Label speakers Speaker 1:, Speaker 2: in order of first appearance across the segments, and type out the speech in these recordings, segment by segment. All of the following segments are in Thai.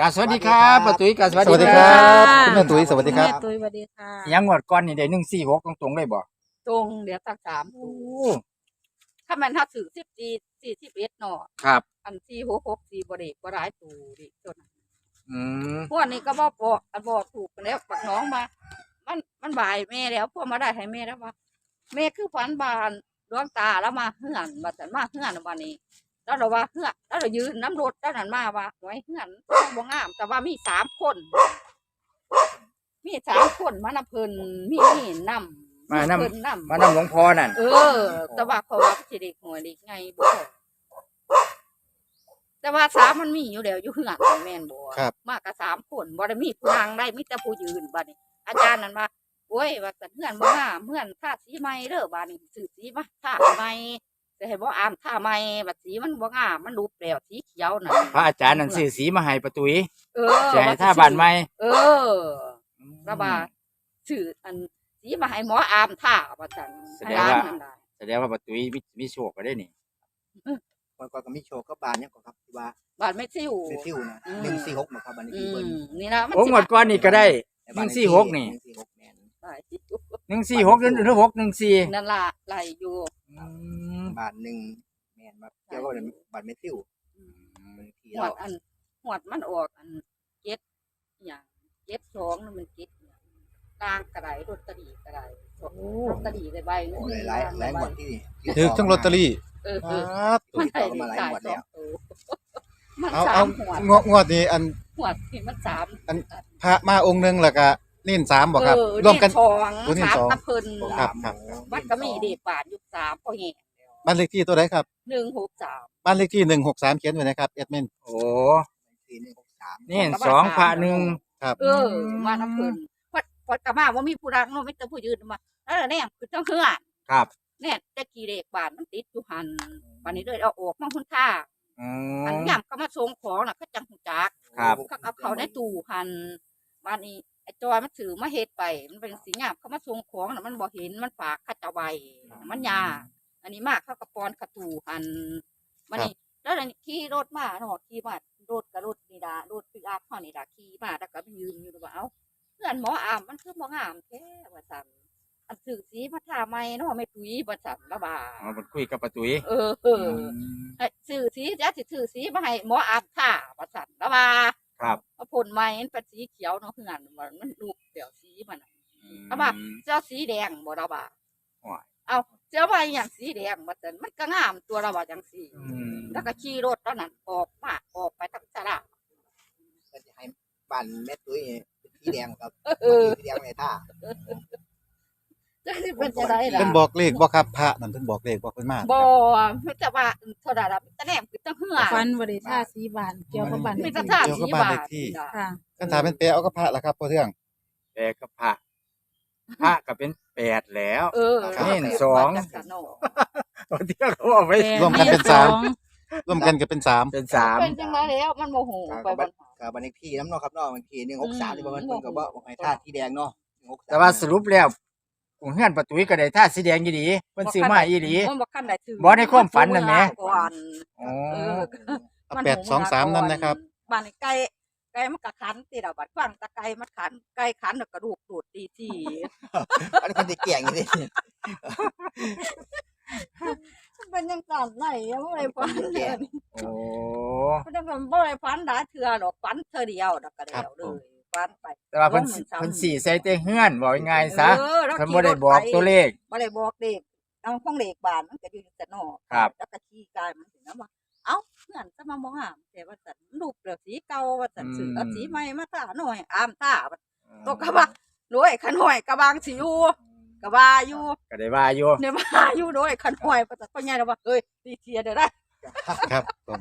Speaker 1: กราบสวัสดีครับป้าตุ้ยกราบสวัส
Speaker 2: สวัส
Speaker 1: ดี
Speaker 2: ดี
Speaker 1: ค
Speaker 2: ค
Speaker 1: รั
Speaker 2: รับ บคุณแม่ตุ้ยสวัสดีครับ
Speaker 3: แม่ตุ้ยสวัสดีค่ะ
Speaker 1: ยังงวดก่อนนี่ได้หนึ่งสี่หกตรงๆเลยบ่
Speaker 3: ตรงเดี๋ยวตักสาม
Speaker 1: โอ้
Speaker 3: ถ้ามันถ้าถือสิบสี่สี่สิบเอ็ดเนาะ
Speaker 1: ครับ
Speaker 3: อันสี่หกหกสี่บริบร้ายตูดิจน
Speaker 1: อืม
Speaker 3: พวกนี้ก็บอกบอกอันบอกถูกกันแล้วปักน้องมา มันมันบ่ายแม่แล้วพวกมาได้ให้แม่แล้วว่าแม่คือฝันบานดวงตาแล้วมาเฮือนมาแต่มาเฮือนวันนี้ แล้วเราว่าเฮือนแล้วเรายืนน้ำรถแล้วนั่นมาว่าไว้เฮือนบ่งาม แต่ว่ามีสามคน มีสามคนมานำเพิ่นมีนี่นำ
Speaker 1: มานำ
Speaker 3: เพิ่นนำ
Speaker 1: มานำหลวงพ่อนั่น
Speaker 3: เออ แต่ว่าเขาว่าสิเด็กหัวเด็กไงบ่แต่ว่าสามมันมีอยู่แล้วอยู่เฮือนแม่นบ่
Speaker 2: ครับ
Speaker 3: มากกับสามคนบ่ได้มีผู้นางได้มีแต่ผู้ยืนบัดนี้อาจารย์นั่นว่าโอ้ยว่าแต่เฮือนบ่งามเฮือนทาสีใหม่เด้อบัดนี้ซื้อสีมาทาใหม่ แต่ให้บ่อามทาใหม่บัดสีมันบ่งามมันรูปแล้วสีเขียวน่ะ
Speaker 1: พระอาจารย์นั่นซื้อสีมาให้ป้าตุ้ย
Speaker 3: เออ
Speaker 1: จะให้ท่าบ้านใหม่
Speaker 3: เออระบาชื่ออันสีมาให้หมออามทาว่าซั่นให้ร้านนั่นได้
Speaker 1: แสดงว่าป้าตุ้ยมีมีโชคก็ได้นี่
Speaker 4: ก่อนก่อนก็มีโชว์ก็บานเนี่ยก่อนครับที่ว่า
Speaker 3: บ้านไม่ซิว
Speaker 4: เป็นซิวนะ
Speaker 3: อืม
Speaker 4: หนึ่งสี่หกนะครับบัน
Speaker 3: อื
Speaker 4: นี้เบิ้ล
Speaker 3: มนี่นะมัน
Speaker 1: โอ้งวดก่อนนี่ก็ได้หนึ่งสี่หกนี่
Speaker 4: หนึ่งสี่หกแมน
Speaker 3: หลาย
Speaker 1: หนึ่งสี่หกหรือหรือหกหนึ่งสี่
Speaker 3: นั่นล่ะไหลอยู่
Speaker 1: อืม
Speaker 4: บาทหนึ่งแมนมาเกี่ยวกับบัตรเมทิวบางที
Speaker 3: หว
Speaker 4: เรา
Speaker 3: ดอันหวดมันออกอันเก็ดอย่างเก็ดสองนั่นมันเก็ดอย่างกลางกระไดรถตอรีกระไดรถตอรีได้ใบหนึ่
Speaker 4: โอ้
Speaker 3: ง
Speaker 4: หลายหลายหลายหมวดที่
Speaker 2: ถือทั้งลอตเตอรี่
Speaker 3: เออเออ
Speaker 2: ครับ
Speaker 3: มัน
Speaker 4: ติด
Speaker 3: ใส่
Speaker 4: ต่อ
Speaker 3: ได้
Speaker 4: มาหลาย
Speaker 3: สาย
Speaker 4: หมวด
Speaker 3: สอ
Speaker 4: แล้
Speaker 3: ง
Speaker 4: ว
Speaker 3: ตัวมัน
Speaker 2: เอา
Speaker 3: สา
Speaker 2: เอา
Speaker 3: มหวด
Speaker 2: งวดงวดนี้อัน
Speaker 3: หวดที่มันสาม
Speaker 2: พระมาองค์หนึงแล้วก็ นิ่นสามบอกครับ
Speaker 3: เออ
Speaker 2: รวมกัน
Speaker 3: เด็สอง
Speaker 2: โอ้นี่
Speaker 3: สาม
Speaker 2: สอง
Speaker 3: ตะเพิ่น
Speaker 2: ครับครับ
Speaker 3: มันก็มีเด็กบาทอยู่สามพอเห็น
Speaker 2: บ้านเลขที่ตัวไหนครับ
Speaker 3: หนึ่งหกสาม
Speaker 2: บ้านเลขที่หนึ่งหกสามเขียนไว้นะครับเอ็ดมิน
Speaker 1: โอ้
Speaker 4: สี่หนึ่งหกสาม
Speaker 1: นี่สองพระหนึ่ง
Speaker 2: ครับ
Speaker 3: เออมาน้ำเพิ่นพอพอกลับมาว่ามีผู้รักเนาะไม่แต่ผู้ยืนมาแล้วเนี่ยคือต้องเฮือน
Speaker 1: ครับ
Speaker 3: เนี่ยแต่กี่เด็กบาทมันติดอยู่หันวันนี้เลยเอาออกมาคุณค่า
Speaker 1: อื
Speaker 3: อัน
Speaker 1: ม
Speaker 3: ย่ำก็มาส่งของน่ะก็จังหูจัก
Speaker 1: ครับ
Speaker 3: ก็เอาเขาในตู้หันวันนี้ไอ้ จอยมันถือมาเฮ็ดไป มันเป็นสีงามเขามาส่งของน่ะมันบ่เห็นมันฝากเข้าเจะไว้มันยากอันนี้มากเข้ากระปอนกระตูหันมันนี่แล้วอันนี้ขี่รถมาเนาะขี่มารถกับรถนี่ดารถปิกอัพเฮานี่ดาขี่มาแล้วก็ไปยืนอยู่ว่าเอ้าเพื่อนหมออามมันคือบ่งามแท้ว่าซั่นอันถือสีมาทาใหม่เนาะไม่ปุ๋ยว่าซั่นละบ่า
Speaker 1: เอามันคุยกับป้าตุ้ย
Speaker 3: เออเออให้ซื้อสีจะสิซื้อสีมาให้หมออาบท่าว่าสั่นแล้วว่า
Speaker 1: ครับ
Speaker 3: เอาผลไม้มันเป็นสีเขียวเนาะคือกันมันมันลูกเดี๋ยวสีมันน่ะเอามาเจ้าสีแดงบ่เราบ่า
Speaker 1: ว้าย
Speaker 3: เอาเจ้าว่าอหย่างสีแดงมาสั่นมันก็งามตัวเราว่าจังสี
Speaker 1: อืม
Speaker 3: แล้วก็ขี่รถตอนนั้นออกมาออกไปทางตลาด
Speaker 4: ก็จะให้บ้านแม่ตุ้ยเป็นสีแดงครับ
Speaker 3: เออ
Speaker 4: สีแดงในท่า
Speaker 3: จะสิเป็นจะได้ล่ะ
Speaker 2: เพิ่นบอกเลขบ่ครับพระนั่นเพิ่นบอกเลขบอกเพิ่นมา
Speaker 3: บ่ไม่แต่ว่าเท่าใดล่ะแต่แนมคือต้องเหือ
Speaker 5: ฟันบริท่าสีบานเกี่ยวกับบัน
Speaker 3: มีแต่ท่าสีบาทนี่ล่ะ
Speaker 5: ค่ะ
Speaker 2: คันถามเป็นเปรเอาก็พระล่ะครับพ่อเทือง
Speaker 1: แต่ก็พระพระก็เป็นแปดแล้ว
Speaker 3: เออ
Speaker 1: นี่สอง
Speaker 3: จักรเนาะ
Speaker 1: ตอนที่เขาเอาไว้
Speaker 2: รวมกันเป็นสามร่วมกันก็เป็นสาม
Speaker 1: เป็นสาม
Speaker 3: เป็นจังไดแล้วมันโมโหไปบัน
Speaker 4: กับบันเลขที่น้ำเนาะครับเนาะบันทีหนึ่งหกสามที่มันเพิ่นก็บอกให้ท่าที่แดงเนาะ163
Speaker 1: แต่ว่าสรุปแล้ว กูเฮือนป้าตุ้ยก็ได้ท่าสีแดงยี่ดีเพิ่นซื้อมายี่ดี
Speaker 3: มันบ่คันได้ถือ
Speaker 1: บ่ในความฝันน่ะแหม
Speaker 3: ก่อน
Speaker 1: อ๋อ
Speaker 3: เออ
Speaker 2: เอาแปดสองสามนั่นนะครับ
Speaker 3: บ้านนี้ไก่ไก่มันก็ขันติดอะบัดฟังตะไก่มันขันไก่ขันแล้วกระดูกดูดตีที
Speaker 4: อันนี้คนจะเกี่ยงอย่างนี้
Speaker 3: มันเป็นยังสั่นไหนยังบ่ได้ฝันเลย
Speaker 1: โอ้
Speaker 3: มันจะเป็นบ่ได้ฝันหลายเทื่อดอกฝันเทื่อเดียวดอกก็แล้วเลย ฝันไป
Speaker 1: แต่ว่าเพิ่น
Speaker 3: ว่ามันซ้ำ
Speaker 1: เพิ่นสีใส่แต่เฮือนบอกง่ายๆซะ
Speaker 3: เออแล้ว
Speaker 1: เพิ่น
Speaker 3: ขี่
Speaker 1: บ่ได้
Speaker 3: รถ
Speaker 1: บอก
Speaker 3: ไป
Speaker 1: ตัวเลข
Speaker 3: บ่ได้บอกเด็กเอาของเด็กบ้านมันก็อยู่แต่นอก
Speaker 1: ครับ
Speaker 3: แล้วก็ขี่กายมันสินะว่าเอ้าเพื่อนจะมามองอ่ามแต่ว่าสันรูปเลือสีเก่าว่าสันสื่อเอาสีใหม่มาตาหน่อยอามตาว่าตกกระบะหน่วยขน่อยกระบางสิอยู่กระบาอยู่
Speaker 1: ก็ได้ว่าอยู่
Speaker 3: เนี่ยมาอยู่หน่วยขน่อยว่าสันพ่อใหญ่แล้วว่าเฮ้ยดีเทียเด้อได้
Speaker 2: ครับผม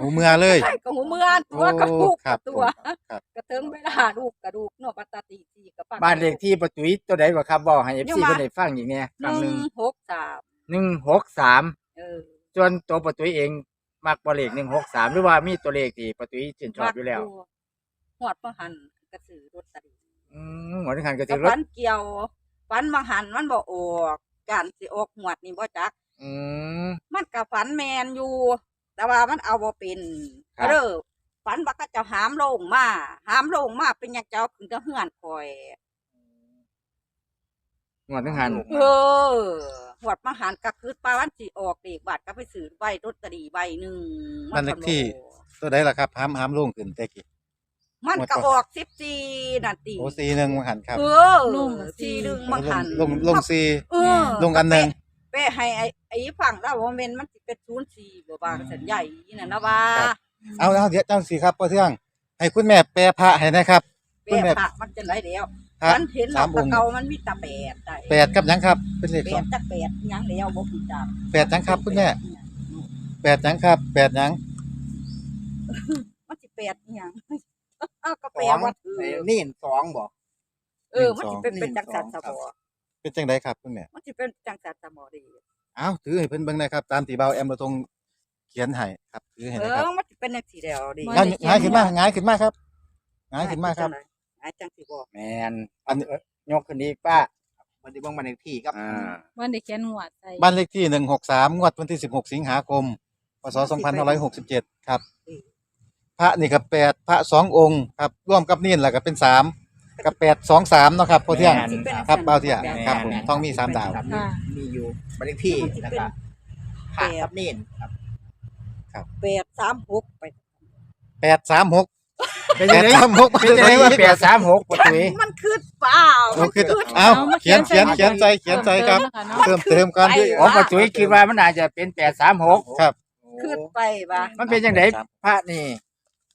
Speaker 2: หูเมื่อเลย
Speaker 3: ใช่ก็หูเมือนตัวกระดูก
Speaker 2: ครับ
Speaker 3: ตัว
Speaker 2: ครับ
Speaker 3: กระเทิงเวลาลูกกระดูกเนาะปัตตาตีจีกระปัง
Speaker 1: บ้านเลขที่ป้าตุ้ยตัวใดบ่ครับบอกให้
Speaker 3: อยู่
Speaker 1: FC
Speaker 3: มา
Speaker 1: เพิ่นได้ฟังอีกเนี่ย
Speaker 3: ห
Speaker 1: ครั้งหนึ
Speaker 3: นึ่
Speaker 1: ง
Speaker 3: งหกสาม
Speaker 1: 163
Speaker 3: เออ
Speaker 1: ส่วนตัวป้าตุ้ยเองมักบ่เลข163หรือว่ามีตัวเลขที่ป้าตุ้ยชื่นชอบอยู่แล้ว
Speaker 3: หอดมาหันกระสือรถตะลี
Speaker 1: อืมหมอที่คันก็
Speaker 3: กั
Speaker 1: สิ
Speaker 3: บ
Speaker 1: รถ
Speaker 3: ฟันเกี่ยวฟันบางหันมันบ่ออกการสิออกหวดนี่บ่จัก
Speaker 1: อืม
Speaker 3: มันกับฝันแมนอยู่ แต่ว่ามันเอาบ่เป็น
Speaker 1: ครับ
Speaker 3: ก็เด้อฝันฝันว่าเขาเจะหามโลงมาหามโลงมาเป็นหยังเจ้าขึ้นก็เฮือนคอย
Speaker 1: งวดทั้งหัน
Speaker 3: เออหวดมาหารก็คือปลาวันสิออกเด็กบาทก็ไปซื้อใบรถตอรีใบหนึ่ง
Speaker 2: บ้านเลขที่ ตัวใดล่ะครับห้ามห้ามลงขึ้นแต่กี้
Speaker 3: มันก็ออกสิบสี่นาที
Speaker 2: โอ้ซีหนึ่งมังหันครับ
Speaker 3: เออสี่หนึ่งมาหัน
Speaker 2: ลงลงซี
Speaker 3: เออ
Speaker 2: ลงอันหนึ่ง
Speaker 3: ไปให้ไอ้ไอ้ฝั่งเราว่าเมนมันสิเป็นศูนย์สี่บ่บางสันใหญ่นี่น่ะนะว่า
Speaker 2: เอาเอาเดี๋ยวเจ้าสีครับพ่อเทือง ให้คุณแม่แปลพระให้นะครับ
Speaker 3: เปียพระมันจะไหนแล้ว
Speaker 2: พระ
Speaker 3: มันเห็น
Speaker 2: สาม
Speaker 3: ว่า
Speaker 2: องค์
Speaker 3: เก่ามันมีแตะแปดได้
Speaker 2: แปดกับหยังครับ เป็นเลข
Speaker 3: แป
Speaker 2: สอง
Speaker 3: ดจักแปดหยังแล้วบ่ผิดจัก
Speaker 2: แปดหยังครับ คุณแม่แปดหยังครับแปดหยัง
Speaker 3: มันสิแปดอิหยังเอาก็
Speaker 4: ส
Speaker 3: แปล
Speaker 4: อง
Speaker 3: ว่าถือ
Speaker 4: นี่สองบ่
Speaker 3: เออมันสิเป็นเป็นจังสันสะบอ
Speaker 2: เป็นจังไดครับคุณแม่
Speaker 3: มันสิเป็นจังสันสะบอดี
Speaker 2: เอาถือให้เพิ่นเบิ่งหนะครับ ตามที่เบาแอมเราตรงเขียนให้ครับถือให้
Speaker 3: เอ
Speaker 2: นะครับ
Speaker 3: อมันสิเป็นจังสีแล้วดี
Speaker 2: ง่ายง่ายขึ้นมาง่ายขึ้นมาครับง่ายขึ้นมาครับ
Speaker 3: ง่ายจังสิบ่
Speaker 1: แมน
Speaker 2: อันนี้
Speaker 1: เอ้ยยกขึ้นอีกป้า
Speaker 4: มันที่เบิ่งบ้านเลขที่ครับ
Speaker 1: อ่า
Speaker 5: วันเด็กแกนหวดใส่
Speaker 2: บ้านเลขที่หนึ่งหกสามงวดวันที่สิบหกสิงหาคม พศสองพันห้าร้อยหกสิบเจ็ดครับ พระนี่กับแปดพระสององค์ครับ ร่วมกับนี่แหละก็เป็นสาม กับแปดสองสามเนาะครับพ่อเที่ยง
Speaker 1: แม่น
Speaker 2: ครับเบาเที่ยงครับผมต้องมีสามดาว
Speaker 4: ครับมีอยู่บ้านเลขที่แล้วก็พระครับนี่ครับ
Speaker 3: แปดสามหกไป
Speaker 2: แปดสามหก
Speaker 1: เป็น
Speaker 2: แป
Speaker 1: ยัง
Speaker 2: ด
Speaker 1: ไง
Speaker 2: สามหก
Speaker 1: เป็นยังไงว่าแปดสามหกปะตุ้ย
Speaker 3: มันคือเปล่า
Speaker 2: โอ้คือ เอาเขียนเขียนเขียนใจเขียนใจครับเติมเติมกันด้วย
Speaker 1: อ๋อปะตุ้ยคิดว่ามันอาจจะเป็นแปดสามหก
Speaker 2: ครับ
Speaker 3: คือไปว่า
Speaker 1: มันเป็นยังไงพระนี่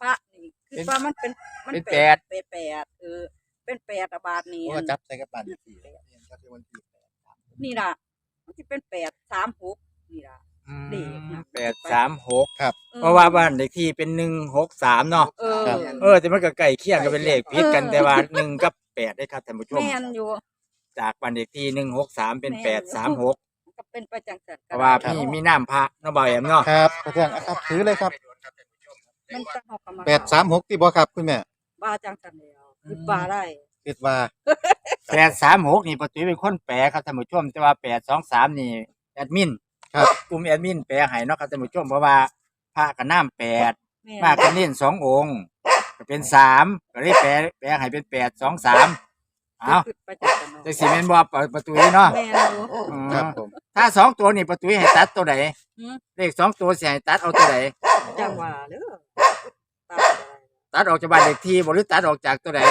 Speaker 3: พระนี่คือว่ามันเป็นมัน
Speaker 1: เป็น
Speaker 3: แป
Speaker 1: แป
Speaker 3: ด
Speaker 1: ด
Speaker 3: เป็นแปดเออ เป็นแปดอะบาทนี่
Speaker 2: โอ้จับใส่กับบ้านเลขที่
Speaker 3: นี่ล่ะมันสิเป็นแปดสามหกนี่ล่ะ เด็กนะ
Speaker 1: แปดสามหก
Speaker 3: ออ
Speaker 1: เพราะว่าบ้านเลขที่เป็นหนึ่งหกสามเนาะ
Speaker 3: เออ
Speaker 1: เออแต่มันก็ใกล้เคียงกันเป็นเลขพิษกันแต่ว่าหนึ่งกับแปดได้ครับท่านผู้ชม
Speaker 3: แม่นอยู่
Speaker 1: จากบ้านเลขที่หนึ่งหกสามเป็น
Speaker 3: แม่น
Speaker 1: แปดสามหก
Speaker 3: มันก็เป็นไปจังสัน
Speaker 1: เพราะว่าพี่มีน้ำพระเนาะบ่าวแอมเนาะ
Speaker 2: ครับพ่อเที่ยงอะครับถือเลยครับ
Speaker 3: มันจะเฮาก็มา
Speaker 2: แปดสามหกที่บ่ครับคุณแม่
Speaker 3: บ้าจังสันแล้ว คือบ้าได้
Speaker 2: คิดว่า
Speaker 1: แปดสามหกนี่ปะตุ้ยเป็นคนแปลครับท่านผู้ชมแต่ว่าแปดสองสามนี่แอดมิน
Speaker 2: ครับ
Speaker 1: กลุ่มแอดมินแปลให้เนาะครับท่านผู้ชมเพราะว่าพระกับน้ำแปด
Speaker 3: แม่
Speaker 1: มากกันเน้นสององค์ก็เป็นสามก็เลยแปลแปลให้เป็นแปดสองสามเอา
Speaker 3: คือไปจังสัน
Speaker 1: จังสีแม่นบ่ปะประตูเนาะ
Speaker 3: แม่นอยู่
Speaker 1: อืม
Speaker 2: ครับผม
Speaker 1: ถ้าสองตัวนี่ประตูให้ตัดตัวไหน
Speaker 3: หืม
Speaker 1: เลขสองตัวสิให้ตัดเอาตัวไหน
Speaker 3: จังว่าเด้อตามไป
Speaker 1: ตัดออกจากบ้านเลขที่บ่หรือตัดออกจากตัวไหน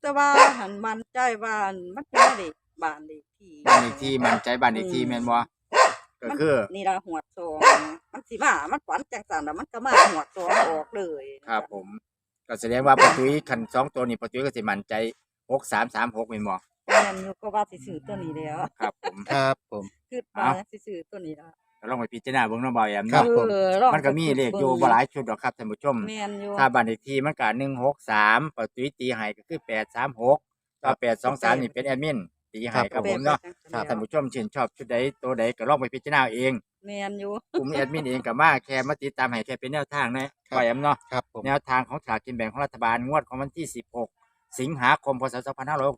Speaker 3: แต่ว่าหันมันใจว่ามันเป็นเด็กบ้านเด็กที่
Speaker 1: บ้านเลขที่มันใจบ้านเลขที่แม่นบ่ก็คือ
Speaker 3: นี่ละหัวซองมันสิมามันฝันจังสันแล้วมันก็มาหัวซองออกเลย
Speaker 1: ครับ ผมก็แสดงว่าประตูคันสองตัวนี้ประตูก็สิมั่นใจหกสามสามหกแม่นบ่
Speaker 3: แม่นอยู่ก็ว่าสิซื้อตัวนี้แล้ว
Speaker 1: ครับผม
Speaker 2: ครับผม
Speaker 3: คือว่าสิซื้อตัวนี้แล้ว
Speaker 1: ก็ ลองไปพิจารณาเบิ่งเนาะบ่าวแอม
Speaker 2: ครั
Speaker 1: เนาะ
Speaker 2: บ ผม
Speaker 3: เออลอง
Speaker 1: มันก็มีเลขอยู่บ่หลายชุดดอกครับท่านผู้ชม
Speaker 3: แม่นอยู่
Speaker 1: ถ้าบ้านเลขที่มันก็หนึ่งหกสามประตูตีให้ก็คือแปดสามหกก็แปดสองสามนี่เป็นแอดมินตีให้ครับผมเนาะถ้าท่านผู้ชมชื่นชอบชุดใดตัวใดก็ลองไปพิจารณาเอาเอง
Speaker 3: แม่นอยู่
Speaker 1: กลุ่มแอดมินเองก็มาแค่มาติดตามให้แค่เป็นแนวทางนะครับบ่าวแอมเนาะ
Speaker 2: ครับผม
Speaker 1: แนวทางของสลากกินแบ่งของรัฐบาลงวดของวันที่ 16 สิงหาคมพศ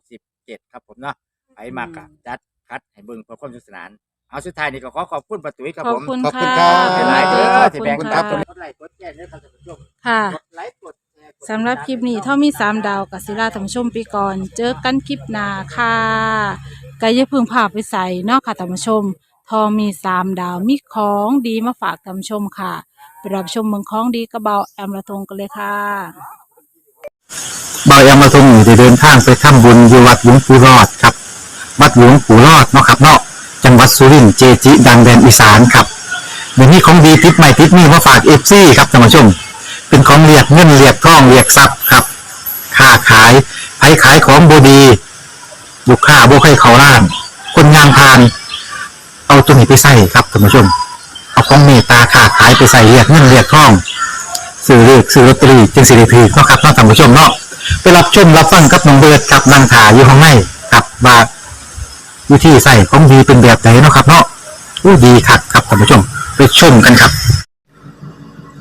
Speaker 1: 2567 ครับผมเนาะไปมากะจัดคัดให้เบิ่งเพื่อความสนุกสนาน เอาสุดท้ายนี่ก็ขอขอบคุณป้าตุ้ยครับ
Speaker 5: ขอ
Speaker 1: ผ
Speaker 5: บ
Speaker 1: ม
Speaker 5: คุณ
Speaker 2: ขอบคุ
Speaker 5: ค่ะ
Speaker 2: ณครับ
Speaker 1: เป็นหลายเด้อ
Speaker 5: ขอบ
Speaker 1: ที่
Speaker 5: คุณ
Speaker 1: แบ่งกันค
Speaker 5: ค่ะ
Speaker 1: รับกดไลค์กดแชร์ด้วยครับท่านผู้ชม
Speaker 5: ค่ะ
Speaker 1: กดไลค์กดแชร์กด
Speaker 5: สำหรับคลิปนี้เท่ามีสามดาวกับศิลาธรรมชมปีก่อน เจอกันคลิปหน้าค่ะกายาเพึงภาพไปใส่เนอกค่ะธรรมชม ทอมีสามดาวมีของดีมาฝากธรรมชมค่ะไปรับชมเมืองของดีกระเบาแอมละทงกันเลยค่ะ
Speaker 6: บายามาทรงอยู่ได้เดินทางไปทำบุญที่วัดหลวงปู่รอดครับ วัดหลวงปู่รอดเนาะครับเนาะ จังหวัดสุรินทร์เจจิ ดังแดนอีสานครับเดี๋ยวนี้ของดีติดใหม่ติดนี่มาฝากเอฟซีครับท่านผู้ชม เป็นของเรียกเงินเรียกทองเรียกทรัพย์ครับค้าขายไผขายของบดีลูกค้าบ่ให้เขาล้าน คนงานพาน เอาตัวนี้ไปใส่ครับท่านผู้ชม เอาของเมตตาค้าขายไปใส่เรียกเงินเรียกทองซื้อเลขซื้อลอตเตอรี่จึงสิริพีเนาะครับท่านผู้ชมเนาะไปรับชมรับฟังกับน้องเบิร์ดกับนางถาอยู่ข้างในกับว่า วิธีใส่ของดีเป็นแบบไหนเนาะครับเนาะอู้ดีคักครับท่านผู้ชมไปชมกันครับ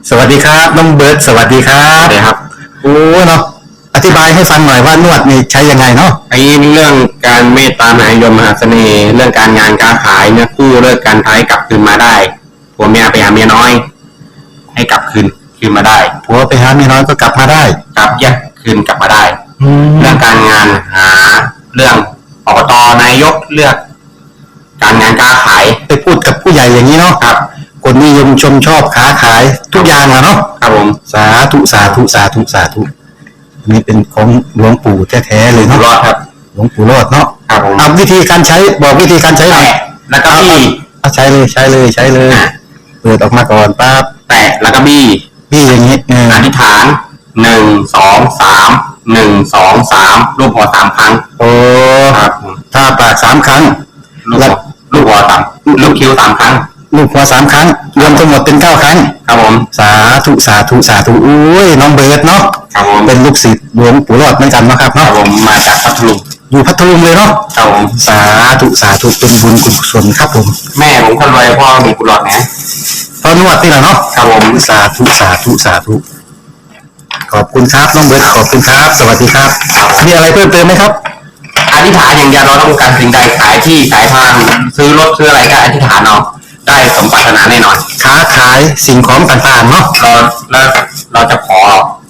Speaker 6: สวัสดีครับน้องเบิร์ดสวัสดีครับสวัสดีครับโอ้เนาะอธิบายให้ฟังหน่อยว่านวดนี่ใช้ยังไงเนาะ
Speaker 7: ไอ้เรื่องการเมตตามหานิยมมหาเสน่ห์เรื่องการงานการขายเนี่ยกู้เลิกการท้ายกลับคืนมาได้ผัวเมียไปหาเมียน้อย ให้กลับคืนคืนมาได้
Speaker 6: ผัวไปหาเมียน้อยก็กลับมาได้
Speaker 7: กลับแยกคืนกลับมาได้
Speaker 6: แล้
Speaker 7: เรื่
Speaker 6: ว
Speaker 7: องการงานหาเรื่อง อบตนายกเลือก การงานการขาย
Speaker 6: ไปพูดกับผู้ใหญ่อย่างนี้เนาะ
Speaker 7: ครับ
Speaker 6: คนนิยมชมชอบค้าขายทุกอย่างอะเนาะ
Speaker 7: ครับผม
Speaker 6: สาธุสาธุสาธุสาธุอันนี้เป็นของหลวงปู่แท้ๆเลย
Speaker 7: อยู่
Speaker 6: เนาะ
Speaker 7: รอดครับ
Speaker 6: หลวงปู่รอดเนาะ
Speaker 7: ครับผม
Speaker 6: เอาวิธีการใช้บอกวิธีการใช้หน่อย
Speaker 7: แตะแล้วก็บี้
Speaker 6: เอาใช้เลยใช้เลยใช้เลยเปิดออกมาก่อนปั๊บ
Speaker 7: แตะแล้วก็บี้
Speaker 6: พี่อย่างนี้เออ
Speaker 7: อธิษฐาน หนึ่งสองสามหนึ่งสองสามรูปหัวสามครั้ง
Speaker 6: โอ้
Speaker 7: ครับผม
Speaker 6: ถ้าปากสามครั้ง
Speaker 7: ลูกหัวลูกหัวสามลูกคิ้วสามครั้ง
Speaker 6: ลูกหัวสามครั้ง รวมทั้งหมดเป็นเก้าครั้ง
Speaker 7: ครับผม
Speaker 6: สาธุสาธุสาธุอุ้ยน้องเบิร์ดเนาะ
Speaker 7: ครับผม
Speaker 6: เป็นลูกศิษย์หลวงปู่รอดเหมือนกันเนาะครับ
Speaker 7: ครับ
Speaker 6: เนาะ
Speaker 7: ผมมาจากพัทลุง
Speaker 6: อยู่พัทลุงเลยเนาะ
Speaker 7: ครับผม
Speaker 6: สาธุสาธุเป็นบุญกุศลครับผม
Speaker 7: แม่ผมคนรวยพ่อมีกุหลาบนะ
Speaker 6: ตอนนวดนี่แหละเนาะ
Speaker 7: ครับผม
Speaker 6: สาธุสาธุสาธุ ขอบคุณครับน้องเบิร์ดขอบคุณครับ สวัสดีครับ มีอะไรเพิ่มเติมไหมครับ
Speaker 7: อธิษฐานอย่างเดียวเราต้องการสิ่งใดขายที่ขายทางซื้อรถซื้ออะไรก็อธิษฐานเอาได้สมปรารถนาแน่นอน
Speaker 6: ค้าขายสิ่งของต่างๆเนาะ
Speaker 7: เราแล้วเราจะขอ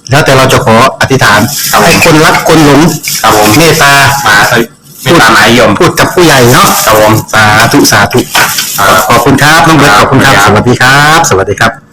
Speaker 6: แล้วแต่เราจะขออธิษฐาน
Speaker 7: ครับผม
Speaker 6: ให้คนรักคนหลง
Speaker 7: ครับผม
Speaker 6: เมตตา
Speaker 7: มาสวิไม่ตามหมายยม
Speaker 6: พูดกับผู้ใหญ่เนาะ
Speaker 7: ครับผม
Speaker 6: สาธุสาธุขอบคุณครับน้องเบิร์ตขอบคุณครับ สวัสดีครับ สวัสดีครับ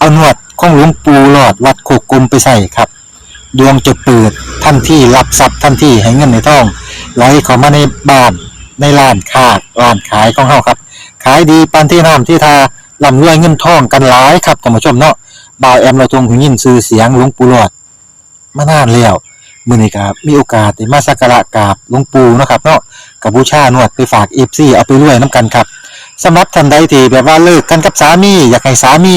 Speaker 6: เอานวดของหลวงปู่หลอดวัดโคกกลมไปใส่ครับ ดวงจะเปิดทันทีรับทรัพย์ทันทีให้เงินในท้องไหลเข้ามาในบ้านในร้านค้าร้านขายของเฮาครับ ขายดีปานที่น้ำที่ทาร่ำรวยเงินทองกันหลายครับท่านผู้ชมเนาะบ่าวแอมเราทงหูยินชื่อเสียงหลวงปู่หลอดมานานแล้วมื้อนี้ก็มีโอกาสได้มาสักการะกราบหลวงปู่นะครับเนาะกับบูชานวดไปฝาก FC เอาไปรวยน้ำกันครับสำหรับท่านใดที่แบบว่าเลิกกันกับสามี อยากให้สามี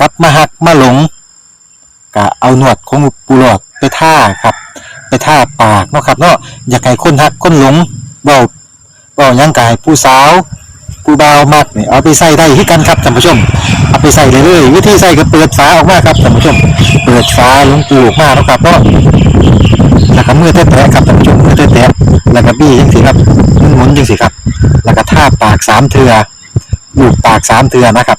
Speaker 6: กลับมาหักมาหลงก็เอาหนวดของปูหลอดไปท่าครับ ไปท่าปากเนาะครับเนาะอยากให้คนหักคนหลงเบาเบาหยังกายผู้สาวผู้บ่าวมักเนี่ยเอาไปใส่ได้ที่กันครับท่านผู้ชม เอาไปใส่เลยเลยวิธีใส่ก็เปิดฝาออกมาครับท่านผู้ชม เปิดฝาลงปูออกมาเนาะครับเนาะแล้วก็มือแตะๆครับท่านผู้ชมมือแตะๆแล้วก็บี้จังสิครับหมุนๆจังสิครับ แล้วก็ท่าปากสามเทือลูบปากสามเทือนะครับ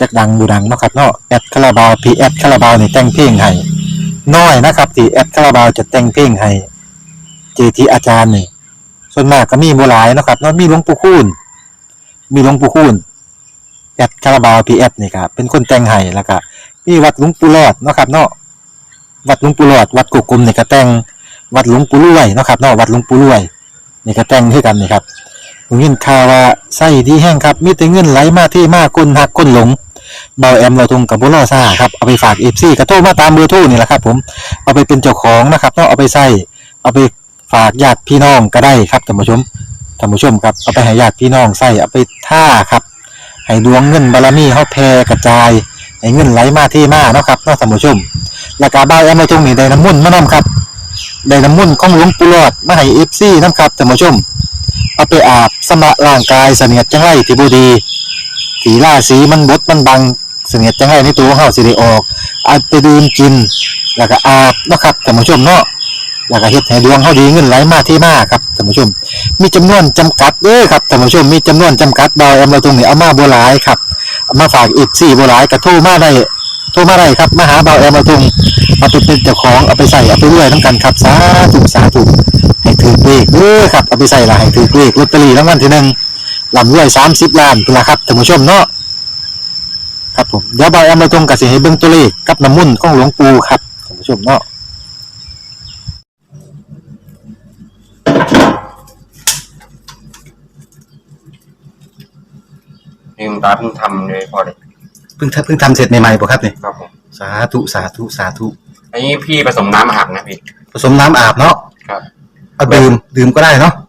Speaker 6: จักดังบูดังเนาะครับเนาะแอดคาราบาวพีแอดคาราบาวนี่แต่งเพลงให้น้อยนะครับที่แอดคาราบาวจะแต่งเพลงให้เจทีอาจารย์นี่ส่วนมากก็มีบ่หลายเนาะครับเนาะมีหลวงปู่คูณมีหลวงปู่คูณแอดคาราบาวพีแอดนี่ครับเป็นคนแต่งให้แล้วก็มีวัดหลวงปู่รอดเนาะครับเนาะวัดหลวงปู่รอดวัดกุกกลมนี่ก็แต่งวัดหลวงปู่รวยเนาะครับเนาะวัดหลวงปู่รวยนี่ก็แต่งคือกันนี่ครับผมยินข่าวว่าไส้ดีแห้งครับมีแต่เงินไหลมาที่มากคนหักคนหลง เบาแอมเราทุงกับบุรอซ่าครับเอาไปฝากเอฟซีกระโทรมาตามเบอร์โทรนี่แหละครับ ผมเอาไปเป็นเจ้าของนะครับเนาะเอาไปใส่เอาไปฝากญาติพี่น้องก็ได้ครับท่านผู้ชมท่านผู้ชมครับเอาไปให้ญาติพี่น้องใส่เอาไปท่าครับให้ดวงเงินบารมีเฮาแผ่กระจายให้เงินไหลมาที่มาเนาะครับเนาะท่านผู้ชมแล้วก็เบาแอมเราทุงนี่ได้น้ำมุ่นมานํครับได้น้ำมุ่นของหลวงปู่หลอดมาให้เอฟซีนํครับท่านผู้ชมเอาไปอาบสำระร่างกายเสนียดจังไรที่บูดี สีล่าสีมันบดมันบังเสนียดจังไรในตัวเฮาสิได้ออกเอาไปดื่มกิน แล้วก็อาบนะครับท่านผู้ชมเนาะแล้วก็เฮ็ดให้ดวงเฮาดีเงินไหลมาที่มาครับท่านผู้ชม มีจำนวนจำกัดเด้อครับท่านผู้ชมมีจำนวนจำกัดดอยเอามาตรงนี้เอามาบ่หลายครับมาฝากอีก4บ่หลายก็โทรมาได้โทรมาได้ครับมาหาเบาแอมมาตรงเอาไปเป็นเจ้าของเอาไปใส่เอาไปรวยนํกันครับสาธุสาธุให้ถือเลขเด้อครับเอาไปใส่ละให้ถือเลขลอตเตอรี่รางวัลที่หนึ่ง ลำรวยสามสิบล้านเป็นละครับท่านผู้ชมเนาะครับผมเดี๋ยวบอยเอามาตรงกับสิให้เบิ่งตัวเลขกับน้ำมุ่นต์ของหลวงปู่ครับท่านผู้ชมเนาะ
Speaker 7: ลืมตาเพิ่งทำเลยพอเลย
Speaker 6: เพิ่งทำเพิ่งทำเสร็จใหม่ๆบ่ครับเนี่ย
Speaker 7: ครับผม
Speaker 6: สาธุสาธุสาธุ
Speaker 7: อันนี้พี่ผสมน้ำอาบนะพี่
Speaker 6: ผสมน้ำอาบเนาะ
Speaker 7: ครับ
Speaker 6: เอาดื่มดื่มก็ได้เนาะ